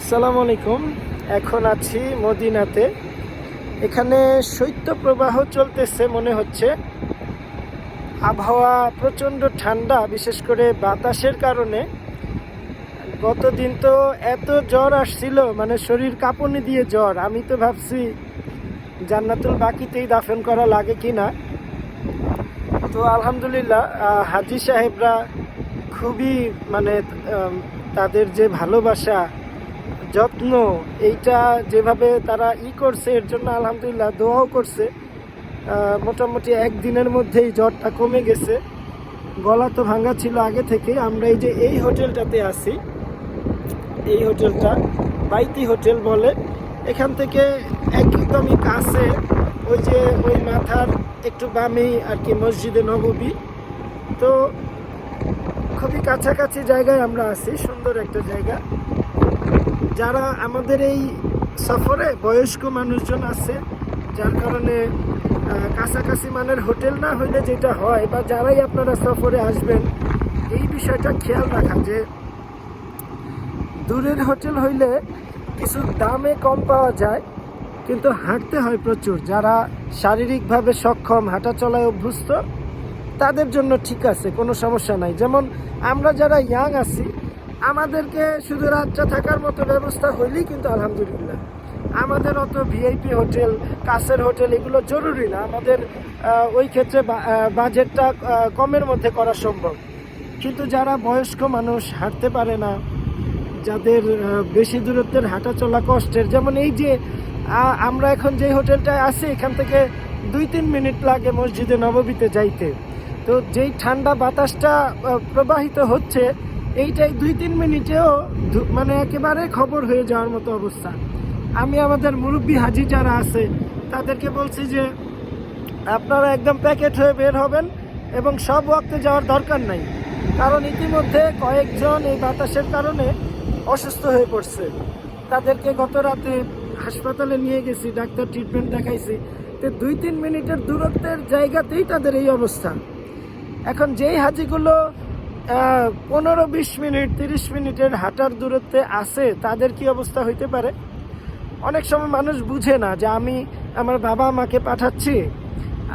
আসসালামু আলাইকুম। এখন আছি মদিনাতে। এখানে শৈত্যপ্রবাহ চলতেছে মনে হচ্ছে। আবহাওয়া প্রচণ্ড ঠান্ডা, বিশেষ করে বাতাসের কারণে। গতদিন তো এত জ্বর আসছিল মানে শরীর কাঁপুনি দিয়ে জ্বর। আমি তো ভাবছি, জান্নাতুল বাকিতেই দাফন করা লাগে কি না তো আলহামদুলিল্লাহ হাজি সাহেবরা খুবই মানে তাদের যে ভালোবাসা যত্ন, এইটা যেভাবে তারা ই করছে, এর জন্য আলহামদুলিল্লাহ দোয়াও করছে। মোটামুটি একদিনের মধ্যেই জ্বরটা কমে গেছে। গলা তো ভাঙা ছিল আগে থেকে আমরা এই যে এই হোটেলটাতে আসি এই হোটেলটা বাইতি হোটেল বলে। এখান থেকে একদমই কাছে ওই যে ওই মাথার একটু বামেই আর কি মসজিদে নববী। তো খুবই কাছাকাছি জায়গায় আমরা আছি, সুন্দর একটা জায়গা। যারা আমাদের এই সফরে বয়স্ক মানুষজন আছে, যার কারণে কাছাকাছি মানের হোটেল না হইলে যেটা হয় বা যারাই আপনারা সফরে আসবেন, এই বিষয়টা খেয়াল রাখা যে দূরের হোটেল হইলে কিছু দামে কম পাওয়া যায়, কিন্তু হাঁটতে হয় প্রচুর। যারা শারীরিকভাবে সক্ষম হাঁটা চলায় অভ্যস্ত, তাদের জন্য ঠিক আছে, কোনো সমস্যা নাই। যেমন আমরা যারা ইয়াং আছি আমাদেরকে শুধু রাতটা থাকার মতো ব্যবস্থা হইলেই কিন্তু আলহামদুলিল্লাহ। আমাদের অত ভিআইপি হোটেল, কাছের হোটেল, এগুলো জরুরি না। আমাদের ওই ক্ষেত্রে বাজেটটা কমের মধ্যে করা সম্ভব। কিন্তু যারা বয়স্ক মানুষ, হাঁটতে পারে না, যাদের বেশি দূরত্বের হাঁটা চলা কষ্টের, যেমন এই যে আমরা এখন যে হোটেলটায় আছি, এখান থেকে দুই তিন মিনিট লাগে মসজিদে নববীতে যাইতে। তো যেই ঠান্ডা বাতাসটা প্রবাহিত হচ্ছে এইটাই দুই তিন মিনিটেও মানে একেবারে খবর হয়ে যাওয়ার মতো অবস্থা। আমি আমাদের মুরব্বী হাজি যারা আছে, তাদেরকে বলছি যে, আপনারা একদম প্যাকেট হয়ে বের হবেন এবং সব ওয়াক্তে যাওয়ার দরকার নাই। কারণ ইতিমধ্যে কয়েকজন এই বাতাসের কারণে অসুস্থ হয়ে পড়ছে। তাদেরকে গত রাতে হাসপাতালে নিয়ে গেছি, ডাক্তার ট্রিটমেন্ট দেখাইছি। তো দুই তিন মিনিটের দূরত্বের জায়গাতেই তাদের এই অবস্থা। এখন যেই হাজিগুলো পনেরো, বিশ মিনিট, তিরিশ মিনিটের হাঁটার দূরত্বে আছে, তাদের কি অবস্থা হইতে পারে? অনেক সময় মানুষ বুঝে না যে আমি আমার বাবা মাকে পাঠাচ্ছি,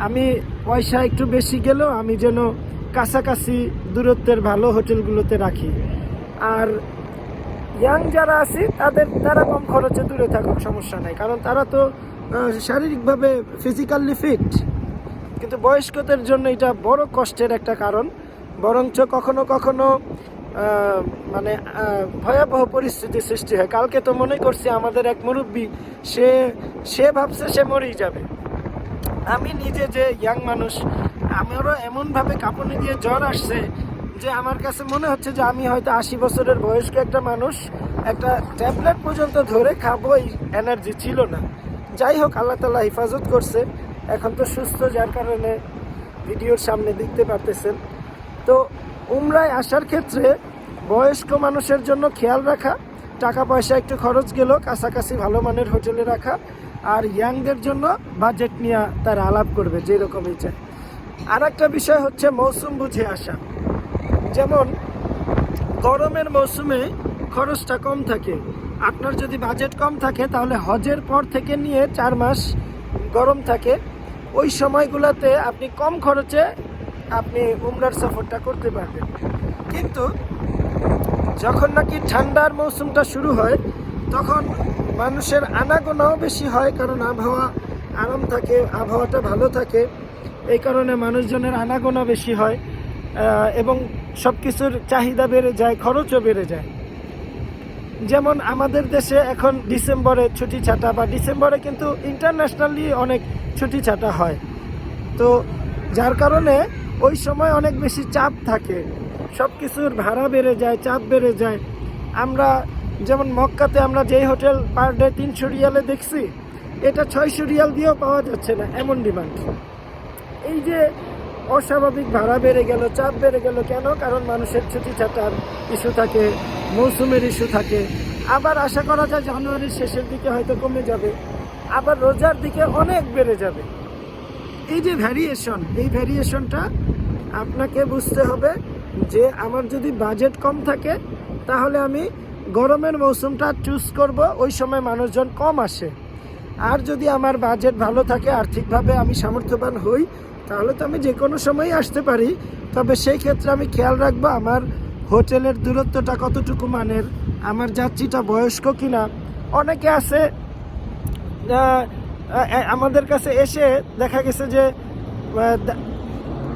আমি পয়সা একটু বেশি গেলেও আমি যেন কাছাকাছি দূরত্বের ভালো হোটেলগুলোতে রাখি। আর ইয়াং যারা আছে, তাদের, তারা কম খরচে দূরে থাকুক, সমস্যা নাই। কারণ তারা তো শারীরিকভাবে ফিজিক্যালি ফিট কিন্তু বয়স্কদের জন্য এটা বড় কষ্টের একটা কারণ। বরঞ্চ কখনো কখনো মানে ভয়াবহ পরিস্থিতি সৃষ্টি হয়। কালকে তো মনে করছি আমাদের এক মুরব্বী, সে সে ভাবছে সে মরেই যাবে। আমি নিজে যে ইয়াং মানুষ, আমারও এমনভাবে কাঁপুনি দিয়ে জ্বর আসছে যে আমার কাছে মনে হচ্ছে যে আমি হয়তো আশি বছরের বয়স্ক একটা মানুষ, একটা ট্যাবলেট পর্যন্ত ধরে খাব এই এনার্জি ছিল না। যাই হোক, আল্লাহ তালা হেফাজত করছে। এখন তো সুস্থ, যার কারণে ভিডিওর সামনে দেখতে পারতেছেন। তো উমরায় আসার ক্ষেত্রে বয়স্ক মানুষের জন্য খেয়াল রাখা, টাকা পয়সা একটু খরচ গেল, কাছাকাছি ভালো মানের হোটেলে রাখা, আর ইয়াংদের জন্য বাজেট নিয়ে তারা আলাপ করবে, যেরকমই চায় আর একটা বিষয় হচ্ছে মৌসুম বুঝে আসা। যেমন, গরমের মৌসুমে খরচটা কম থাকে। আপনার যদি বাজেট কম থাকে, তাহলে হজের পর থেকে নিয়ে চার মাস গরম থাকে। ওই সময়গুলোতে আপনি কম খরচে আপনি উমরার সফরটা করতে পারবেন। কিন্তু যখন নাকি ঠান্ডার মৌসুমটা শুরু হয়, তখন মানুষের আনাগোনাও বেশি হয় কারণ আবহাওয়া আরাম থাকে, আবহাওয়াটা ভালো থাকে। এই কারণে মানুষজনের আনাগোনা বেশি হয় এবং সব কিছুর চাহিদা বেড়ে যায়, খরচও বেড়ে যায়। যেমন আমাদের দেশে এখন ডিসেম্বরে ছুটি ছাটা বা ডিসেম্বরে কিন্তু ইন্টারন্যাশনালি অনেক ছুটি ছাটা হয়। তো যার কারণে ওই সময় অনেক বেশি চাপ থাকে। সব কিছুর ভাড়া বেড়ে যায়, চাপ বেড়ে যায়। আমরা যেমন মক্কাতে আমরা যেই হোটেল পার ডে তিনশো রিয়ালে দেখছি, এটা ছয়শো রিয়াল দিয়েও পাওয়া যাচ্ছে না, এমন ডিমান্ড। এই যে অস্বাভাবিক ভাড়া বেড়ে গেল, চাপ বেড়ে গেল কেন? কারণ মানুষের ছুটি ছাটার ইস্যু থাকে, মৌসুমের ইস্যু থাকে। আবার আশা করা যায় জানুয়ারির শেষের দিকে হয়তো কমে যাবে, আবার রোজার দিকে অনেক বেড়ে যাবে। এই যে ভ্যারিয়েশন এই ভ্যারিয়েশনটা আপনাকে বুঝতে হবে যে আমার যদি বাজেট কম থাকে, তাহলে আমি গরমের মৌসুমটা চুজ করব, ওই সময় মানুষজন কম আসে। আর যদি আমার বাজেট ভালো থাকে, আর্থিকভাবে আমি সামর্থ্যবান হই, তাহলে তো আমি যে কোনো সময়ই আসতে পারি। তবে সেই ক্ষেত্রে আমি খেয়াল রাখব, আমার হোটেলের দূরত্বটা কতটুকু মানের, আমার যাত্রীটা বয়স্ক কিনা। অনেকে আছে আমাদের কাছে এসে দেখা গেছে যে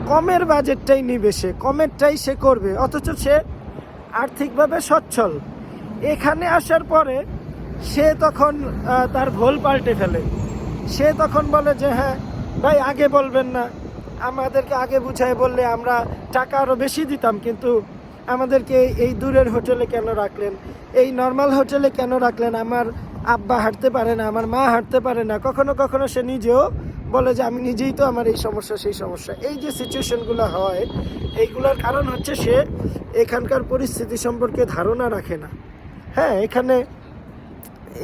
কমের বাজেটটাই নিবে সে, কমেরটাই সে করবে, অথচ সে আর্থিকভাবে সচ্ছল। এখানে আসার পরে সে তখন তার ভোল পাল্টে ফেলে। সে তখন বলে যে হ্যাঁ ভাই, আগে বলবেন না। আমাদেরকে আগে বুঝায় বললে আমরা টাকা আরও বেশি দিতাম, কিন্তু আমাদেরকে এই- দূরের হোটেলে কেন রাখলেন? এই নর্মাল হোটেলে কেন রাখলেন? আমার আব্বা হাঁটতে পারে না, আমার মা হাঁটতে পারে না, কখনো কখনো সে নিজেও বলে যে, আমি নিজেই তো আমার এই সমস্যা, সেই সমস্যা। এই যে সিচুয়েশনগুলো হয়, এইগুলোর কারণ হচ্ছে সে এখানকার পরিস্থিতি সম্পর্কে ধারণা রাখে না। হ্যাঁ এখানে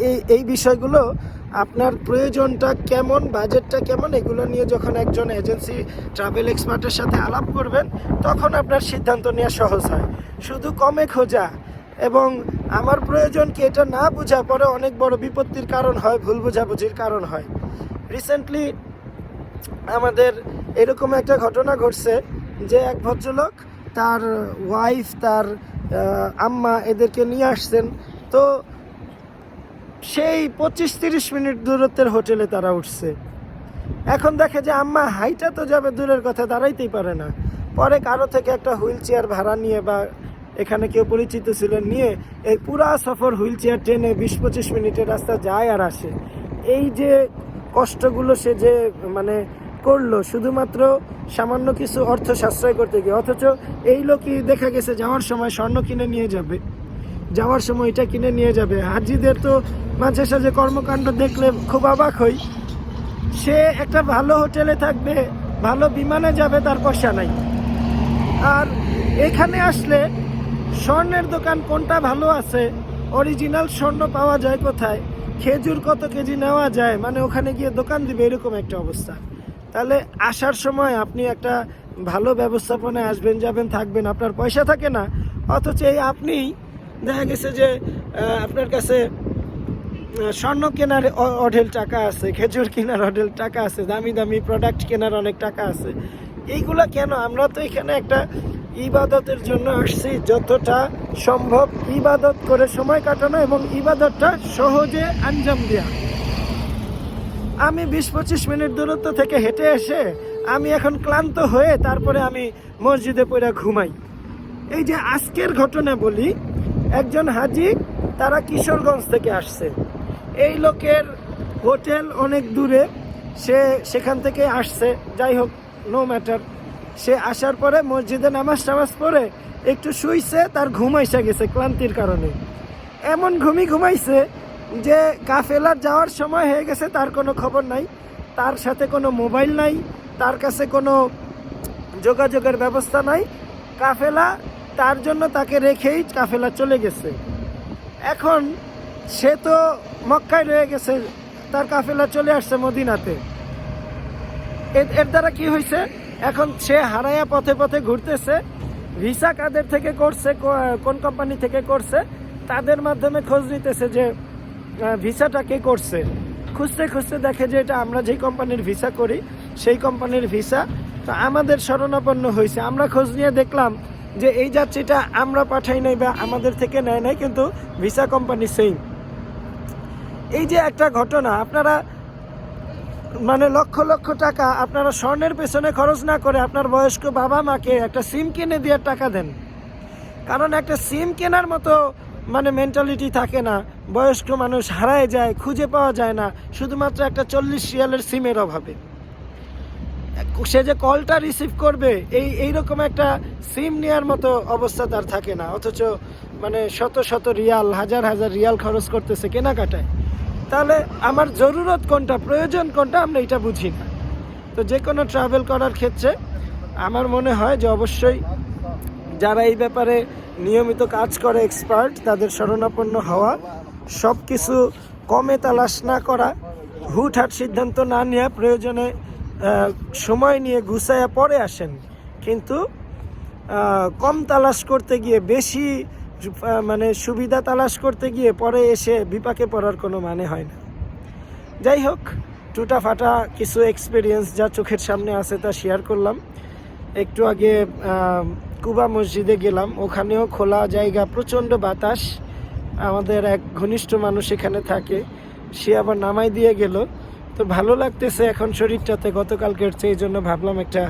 এই এই বিষয়গুলো আপনার প্রয়োজনটা কেমন বাজেটটা কেমন, এগুলো নিয়ে যখন একজন এজেন্সি ট্রাভেল এক্সপার্টের সাথে আলাপ করবেন, তখন আপনার সিদ্ধান্ত নেওয়া সহজ হয়। শুধু কমে খোঁজা এবং আমার প্রয়োজন কি এটা না বোঝা পরে অনেক বড় বিপত্তির কারণ হয়, ভুল বোঝাবুঝির কারণ হয়। রিসেন্টলি আমাদের এরকম একটা ঘটনা ঘটছে যে এক ভদ্রলোক তার ওয়াইফ তার আম্মা এদেরকে নিয়ে আসছেন। তো সেই পঁচিশ তিরিশ মিনিট দূরত্বের হোটেলে তারা উঠছে। এখন দেখে যে আম্মা হাইটা তো যাবে দূরের কথা, দাঁড়াইতেই পারে না। পরে কারও থেকে একটা হুইল চেয়ার ভাড়া নিয়ে বা এখানে কেউ পরিচিত ছিলেন নিয়ে এই পুরা সফর হুইল চেয়ার ট্রেনে বিশ পঁচিশ মিনিটের রাস্তা যায় আর আসে। এই যে কষ্টগুলো সে যে মানে করল, শুধুমাত্র সামান্য কিছু অর্থ সাশ্রয় করতে গিয়ে, অথচ এই লোকই দেখা গেছে যাওয়ার সময় স্বর্ণ কিনে নিয়ে যাবে। যাওয়ার সময় এটা কিনে নিয়ে যাবে। হাজিদের তো মাঝে সাঝে কর্মকাণ্ড দেখলে খুব অবাক হই। সে একটা ভালো হোটেলে থাকবে, ভালো বিমানে যাবে, তার পয়সা নাই। আর এখানে আসলে স্বর্ণের দোকান কোনটা ভালো আছে? অরিজিনাল স্বর্ণ পাওয়া যায় কোথায়? খেজুর কত কেজি নেওয়া যায়? মানে ওখানে গিয়ে দোকান দিবে, এরকম একটা অবস্থা। তাহলে আসার সময় আপনি একটা ভালো ব্যবস্থাপনায় আসবেন, যাবেন, থাকবেন। আপনার পয়সা থাকে না। অথচ এই আপনি দেখা গেছে যে আপনার কাছে স্বর্ণ কেনার অঢেল টাকা আছে, খেজুর কেনার অঢেল টাকা আছে, দামি দামি প্রোডাক্ট কেনার অনেক টাকা আছে। এইগুলা কেন? আমরা তো এখানে একটা ইবাদতের জন্য আসছি যতটা সম্ভব ইবাদত করে সময় কাটানো এবং ইবাদতটা সহজে আঞ্জাম দেওয়া আমি বিশ পঁচিশ মিনিট দূরত্ব থেকে হেঁটে এসে আমি এখন ক্লান্ত হয়ে তারপরে আমি মসজিদে পড়ে ঘুমাই। এই যে আজকের ঘটনা বলি, একজন হাজি তারা কিশোরগঞ্জ থেকে আসছে। এই লোকের হোটেল অনেক দূরে, সে সেখান থেকে আসছে, যাই হোক নো ম্যাটার সে আসার পরে মসজিদে নামাজ টামাজ পড়ে একটু শুইছে, তার ঘুমাইসা গেছে ক্লান্তির কারণে। এমন ঘুমি ঘুমাইছে যে কাফেলার যাওয়ার সময় হয়ে গেছে, তার কোনো খবর নাই, তার সাথে কোনো মোবাইল নাই, তার কাছে কোনো যোগাযোগের ব্যবস্থা নাই। কাফেলা তার জন্য তাকে রেখেই কাফেলা চলে গেছে। এখন সে তো মক্কায় রয়ে গেছে, তার কাফেলা চলে আসছে মদিনাতে। এর এর দ্বারা কি হয়েছে এখন সে হারায়া পথে পথে ঘুরতেছে। ভিসা কাদের থেকে করছে কোন কোম্পানি থেকে করছে, তাদের মাধ্যমে খোঁজ নিতেছে যে ভিসাটা কে করছে। খুঁজতে খুঁজতে দেখে যে এটা আমরা যেই কোম্পানির ভিসা করি, সেই কোম্পানির ভিসা। তো আমাদের শরণাপন্ন হয়েছে। আমরা খোঁজ নিয়ে দেখলাম যে এই যাত্রীটা আমরা পাঠাই নাই বা আমাদের থেকে নেয় নাই, কিন্তু ভিসা কোম্পানি সেই এই যে একটা ঘটনা, আপনারা মানে লক্ষ লক্ষ টাকা আপনারা স্বর্ণের পেছনে খরচ না করে আপনার বয়স্ক বাবা মাকে একটা সিম কিনে দিয়ে টাকা দেন। কারণ একটা সিম কেনার মতো মানে মেন্টালিটি থাকে না। বয়স্ক মানুষ হারায় যায়, খুঁজে পাওয়া যায় না, শুধুমাত্র একটা চল্লিশ রিয়ালের সিমের অভাবে। সে যে কলটা রিসিভ করবে, এই, এইরকম একটা সিম নেওয়ার মতো অবস্থা তার থাকে না। অথচ মানে শত শত রিয়াল, হাজার হাজার রিয়াল খরচ করতেছে কেনাকাটায়। তাহলে আমার জরুরত কোনটা, প্রয়োজন কোনটা আমরা এটা বুঝি না। তো যে কোনো ট্রাভেল করার ক্ষেত্রে আমার মনে হয় যে অবশ্যই যারা এই ব্যাপারে নিয়মিত কাজ করে এক্সপার্ট তাদের শরণাপন্ন হওয়া সব কিছু কমে তালাশ না করা, হুটহাট সিদ্ধান্ত না নেওয়া প্রয়োজনে সময় নিয়ে গুছায়া পরে আসেন। কিন্তু কম তালাশ করতে গিয়ে বেশি মানে সুবিধা তালাশ করতে গিয়ে পরে এসে বিপাকে পড়ার কোনো মানে হয় না। যাই হোক, টুটা ফাটা কিছু এক্সপিরিয়েন্স যা চোখের সামনে আছে তা শেয়ার করলাম। একটু আগে কুবা মসজিদে গেলাম। ওখানেও খোলা জায়গা, প্রচণ্ড বাতাস। আমাদের এক ঘনিষ্ঠ মানুষ এখানে থাকে। সে আবার নামাই দিয়ে গেল। তো ভালো লাগতেছে এখন শরীরটাতে। গতকালকের চেয়ে জন্য ভাবলাম একটা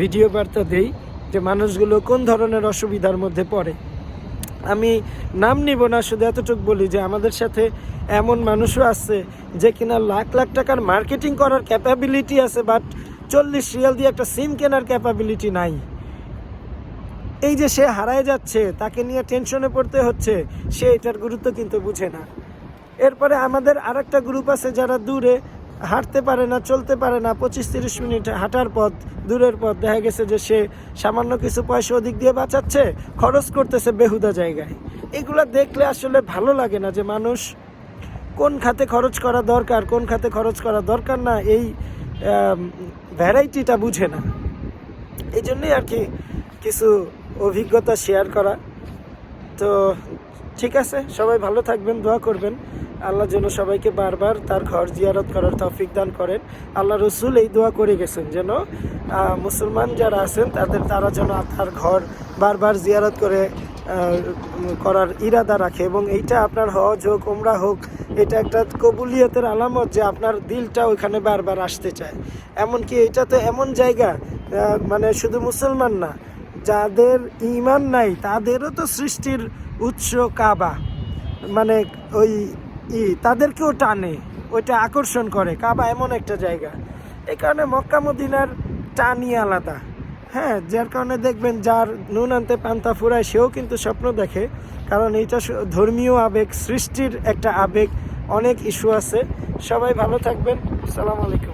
ভিডিও বার্তা দেই যে মানুষগুলো কোন ধরনের অসুবিধার মধ্যে পড়ে। আমি নাম নিব না, শুধু এতটুকু বলি যে আমাদের সাথে এমন মানুষও আছে যে কিনা লাখ লাখ টাকার মার্কেটিং করার ক্যাপাবিলিটি আছে বাট চল্লিশ রিয়াল দিয়ে একটা সিম কেনার ক্যাপাবিলিটি নাই। এই যে সে হারায় যাচ্ছে, তাকে নিয়ে টেনশনে পড়তে হচ্ছে, সে এটার গুরুত্ব কিন্তু বুঝে না। এরপরে আমাদের আরেকটা গ্রুপ আছে যারা দূরে হাঁটতে পারে না, চলতে পারে না, পঁচিশ তিরিশ মিনিট হাঁটার পথ, দূরের পথ, দেখা গেছে যে সে সামান্য কিছু পয়সা ওদিক দিয়ে বাঁচাচ্ছে, খরচ করতেছে বেহুদা জায়গায়। এগুলো দেখলে আসলে ভালো লাগে না যে মানুষ কোন খাতে খরচ করা দরকার, কোন খাতে খরচ করা দরকার না, এই ভ্যারাইটিটা বুঝে না। এই জন্যই আর কি কিছু অভিজ্ঞতা শেয়ার করা। তো ঠিক আছে, সবাই ভালো থাকবেন, দোয়া করবেন। আল্লাহ যেন সবাইকে বারবার তার ঘর জিয়ারত করার তৌফিক দান করেন। আল্লাহ রসুল এই দোয়া করে গেছেন যেন মুসলমান যারা আছেন, তাদের তারা যেন তার ঘর বারবার জিয়ারত করে করার ইরাদা রাখে এবং এইটা আপনার হজ হোক ওমরা হোক, এটা একটা কবুলিয়তের আলামত যে আপনার দিলটা ওইখানে বারবার আসতে চায়। এমনকি এটা তো এমন জায়গা মানে শুধু মুসলমান না, যাদের ইমান নাই, তাদেরও তো সৃষ্টির উৎস কাবা। মানে ওই ই, তাদেরকেও টানে, ওইটা আকর্ষণ করে। কাবা এমন একটা জায়গা। এই কারণে মক্কা মদিনার টানই আলাদা। হ্যাঁ যার কারণে দেখবেন যার নুন আনতে পান্তা ফুরায়, সেও কিন্তু স্বপ্ন দেখে। কারণ এইটা ধর্মীয় আবেগ, সৃষ্টির একটা আবেগ, অনেক ইস্যু আছে। সবাই ভালো থাকবেন। আসসালামু আলাইকুম।